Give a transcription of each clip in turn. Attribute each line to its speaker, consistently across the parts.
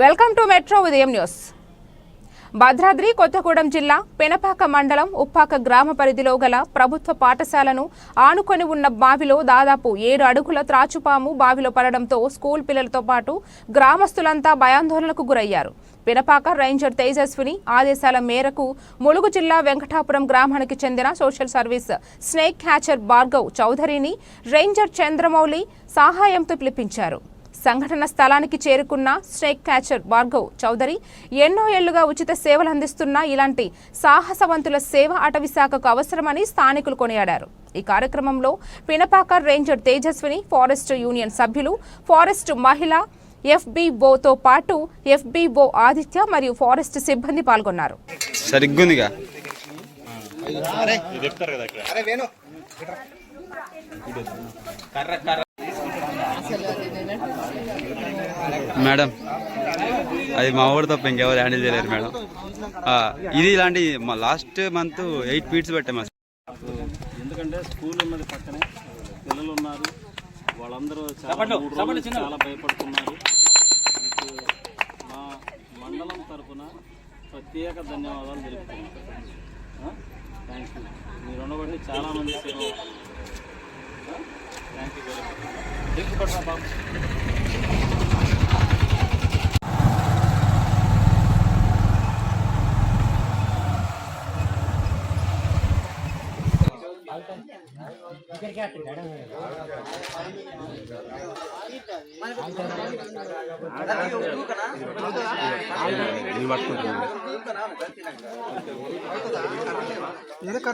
Speaker 1: Welcome to metro Udayam news. Bhadradri Kothagudem జిల్లా పెనపాక మండలం ఉప్పాక గ్రామ పరిధిలో గల ప్రభుత్వ పాఠశాలను ఆనుకొని ఉన్న బావిలో దాదాపు ఏడు అడుగుల త్రాచుపాము బావిలో పడడంతో స్కూల్ పిల్లలతో పాటు గ్రామస్తులంతా భయాందోళనకు గురయ్యారు. పినపాక రేంజర్ తేజస్విని ఆదేశాల మేరకు ములుగు జిల్లా వెంకటాపురం గ్రామానికి చెందిన social service snake catcher Bhargav చౌదరిని ranger Chandramouli సహాయంతో పిలిపించారు. సంఘటన స్థలానికి చేరుకున్న స్నేక్ క్యాచర్ భార్గవ్ చౌదరి ఎన్నో ఏళ్ళుగా ఉచిత సేవలు అందిస్తున్న ఇలాంటి సాహసవంతుల సేవ అటవీ శాఖకు అవసరమని స్థానికులు కొనియాడారు. ఈ కార్యక్రమంలో Pinapaka ranger Tejaswini forest union సభ్యులు ఫారెస్ట్ మహిళ ఎఫ్బిఓతో పాటు ఎఫ్బిఓ ఆదిత్య మరియు ఫారెస్ట్ సిబ్బంది పాల్గొన్నారు.
Speaker 2: సరిగ్గుందిగా. మేడం అది మా ఊరు తప్ప ఇంకెవరు హ్యాండిల్ చేయలేరు మేడం. ఆ, ఇది ఇలాంటి మా లాస్ట్ మంత్ ఎయిట్ ఫీట్స్ పెట్టాము అసలు.
Speaker 3: ఎందుకంటే స్కూల్ ఉన్నది పక్కనే పిల్లలు ఉన్నారు వాళ్ళందరూ చాలా చాలా భయపడుతున్నారు. మీకు మా మండలం తరఫున ప్రత్యేక ధన్యవాదాలు తెలుపుతున్నాను థ్యాంక్ యూ మీరు ఉండబట్టి చాలా మంది సేవ థ్యాంక్ యూ వెరీ మచ్ బాబు
Speaker 4: అన్న పట్టుకోండి సౌండ్ పట్టుకోండి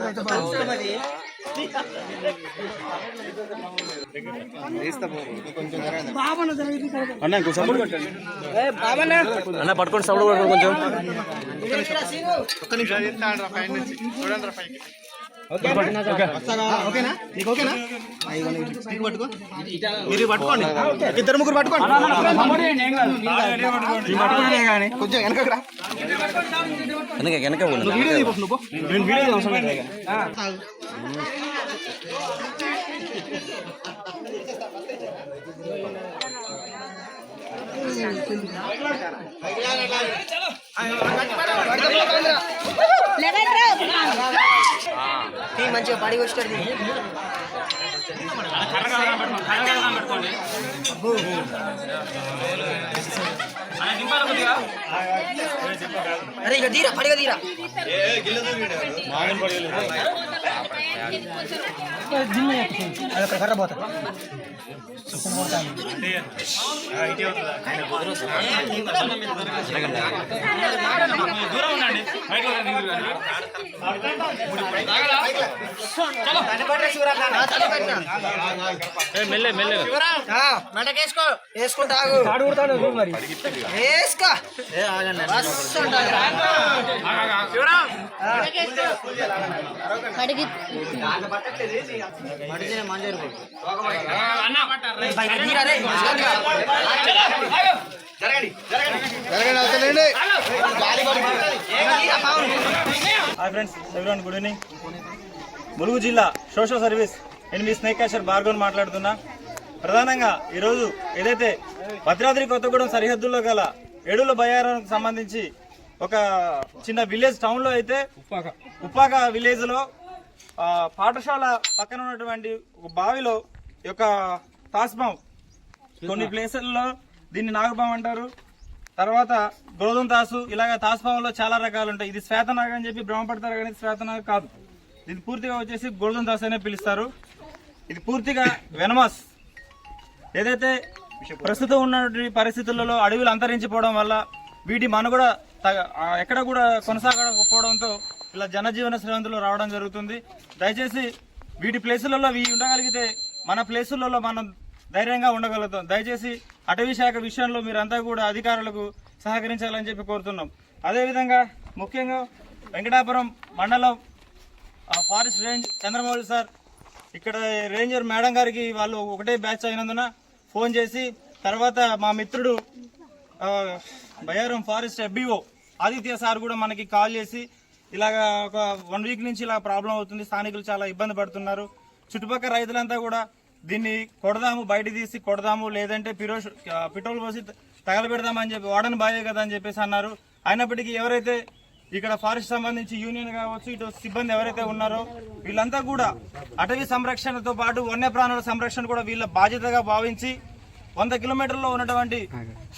Speaker 4: కొంచెం
Speaker 5: ఓకేనా ఓకేనా? అయ్యో, నీకు పట్టుకో. మీరు పట్టుకోండి. ఇద్దరు ముగ్గురు పట్టుకోండి. కొంచెం వెనకకు రా.
Speaker 4: వెనక వెనక పోండి.
Speaker 5: వీడియో తీయబో నువ్వు నేను వీడియో అవసరం లేదు. ఇక.
Speaker 6: తీ మంచిగా పడి వచ్చాడు అరే ఇక తీరా పడిగా తీరా. అదొక కర్ర పోతా
Speaker 4: మెల్లె మెల్లె.
Speaker 6: మెడకేసుకో. వేసుకుంటా ఆగు. వేసుకో. మస్తు ఉంటది. పడితేనే మంజూరు కొడు. పైకి తీరా రే.
Speaker 5: జరగండి అవతలండి.
Speaker 6: తీరా, బాగుంది.
Speaker 3: Hi friends everyone good evening Mulugu జిల్లా సోషల్ సర్వీస్ నేను మీ స్నేక్ క్యాచర్ భార్గవన్ మాట్లాడుతున్నా. ప్రధానంగా ఈరోజు ఏదైతే భద్రాద్రి కొత్తగూడెం సరిహద్దుల్లో గల ఏడుల బయారానికి సంబంధించి ఒక చిన్న విలేజ్ టౌన్లో అయితే ఉప్పాక. విలేజ్లో ఆ, పాఠశాల పక్కన ఉన్నటువంటి ఒక బావిలో ఈ యొక్క తాస్బాం కొన్ని ప్లేసుల్లో దీన్ని నాగపాము అంటారు. తర్వాత గోధుమ తాసు ఇలాగ తాసుపాములో చాలా రకాలు ఉంటాయి. ఇది శ్వేతనాగ అని చెప్పి భ్రమపడతారు కానీ శ్వేతనాగ కాదు. ఇది పూర్తిగా వచ్చేసి గోధుమ తాసు అనే పిలుస్తారు. ఇది పూర్తిగా వెనమస్. ఏదైతే ప్రస్తుతం ఉన్నటువంటి పరిస్థితులలో అడవులు అంతరించిపోవడం వల్ల వీటి మనుగడ తగ- ఎక్కడ కూడా కొనసాగకపోవడంతో ఇలా జనజీవన శ్రేణులు రావడం జరుగుతుంది. దయచేసి వీటి ప్లేసులలో ఇవి ఉండగలిగితే మన ప్లేసులలో మనం ధైర్యంగా ఉండగలుగుతాం. దయచేసి అటవీ శాఖ విషయంలో మీరంతా కూడా అధికారులకు సహకరించాలని చెప్పి కోరుతున్నాం. అదేవిధంగా ముఖ్యంగా వెంకటాపురం మండలం ఫారెస్ట్ రేంజ్ చంద్రమౌళి సార్ ఇక్కడ రేంజర్ మేడం గారికి వాళ్ళు ఒకటే బ్యాచ్ అయినందున ఫోన్ చేసి తర్వాత మా మిత్రుడు Bayaram forest FBO Aditya sir కూడా మనకి కాల్ చేసి ఇలాగా ఒక వన్ వీక్ నుంచి ఇలా ప్రాబ్లం అవుతుంది స్థానికులు చాలా ఇబ్బంది పడుతున్నారు. చుట్టుపక్కల రైతులంతా కూడా దీన్ని కొడదాము బయట తీసి కొడదాము లేదంటే పిరోష్ పెట్రోల్ పోసి తగలబెడదామని చెప్పి వాడని బాయే కదా అని చెప్పేసి అన్నారు. అయినప్పటికీ ఎవరైతే ఇక్కడ ఫారెస్ట్ సంబంధించి యూనియన్ కావచ్చు ఇటు సిబ్బంది ఎవరైతే ఉన్నారో వీళ్ళంతా కూడా అటవీ సంరక్షణతో పాటు వన్యప్రాణుల సంరక్షణ కూడా వీళ్ళ బాధ్యతగా భావించి వంద కిలోమీటర్లో ఉన్నటువంటి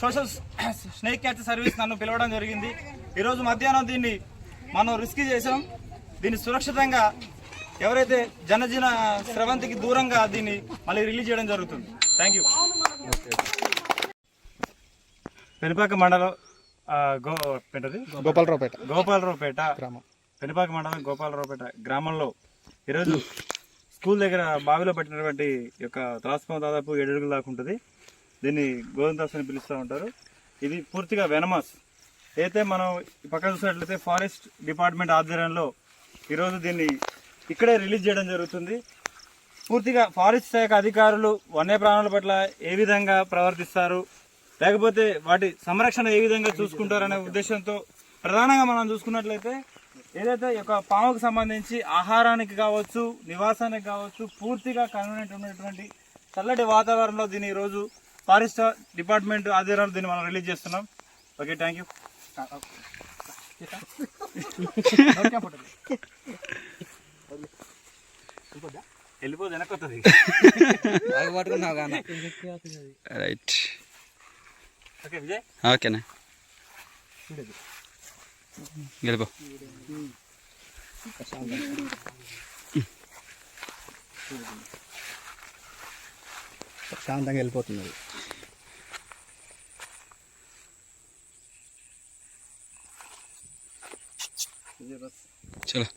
Speaker 3: సోషల్ స్నేక్ క్యాచ్ సర్వీస్ నన్ను పిలవడం జరిగింది. ఈరోజు మధ్యాహ్నం దీన్ని మనం రిస్క్ చేసాం దీన్ని సురక్షితంగా ఎవరైతే జనజీన స్రవంతికి దూరంగా దీన్ని మళ్ళీ రిలీజ్ చేయడం జరుగుతుంది. థ్యాంక్ యూ పెనుపాక మండలం ఆ, గో ఏంటది?
Speaker 5: గోపాలరావుపేట.
Speaker 3: గోపాలరావుపేట. పెనుపాక మండలం గోపాలరావుపేట గ్రామంలో ఈరోజు స్కూల్ దగ్గర బావిలో పెట్టినటువంటి యొక్క త్రాస్పం దాదాపు ఏడు అడుగుల దాకా ఉంటుంది. దీన్ని గోధుమ అని పిలుస్తూ ఉంటారు. ఇది పూర్తిగా వెనమస్. అయితే మనం పక్కన చూసినట్లయితే ఫారెస్ట్ డిపార్ట్మెంట్ ఆధ్వర్యంలో ఈరోజు దీన్ని ఇక్కడే రిలీజ్ చేయడం జరుగుతుంది. పూర్తిగా ఫారెస్ట్ శాఖ అధికారులు వన్యప్రాణుల పట్ల ఏ విధంగా ప్రవర్తిస్తారు? లేకపోతే వాటి సంరక్షణ ఏ విధంగా చూసుకుంటారనే ఉద్దేశంతో ప్రధానంగా మనం చూసుకున్నట్లయితే ఏదైతే ఈ పాముకు సంబంధించి ఆహారానికి కావచ్చు నివాసానికి కావచ్చు పూర్తిగా కన్వీనెంట్ ఉన్నటువంటి చల్లటి వాతావరణంలో దీన్ని ఈరోజు ఫారెస్ట్ డిపార్ట్మెంట్ ఆధ్వర్యంలో దీన్ని మనం రిలీజ్ చేస్తున్నాం. ఓకే థ్యాంక్ యూ వెళ్ళిపోదు వెనకొస్తుంది
Speaker 2: రైట్.
Speaker 3: ఓకే విజయ్?
Speaker 2: ఓకేనా? గెలిపో
Speaker 5: ప్రశాంతంగా వెళ్ళిపోతున్నది
Speaker 2: చలో.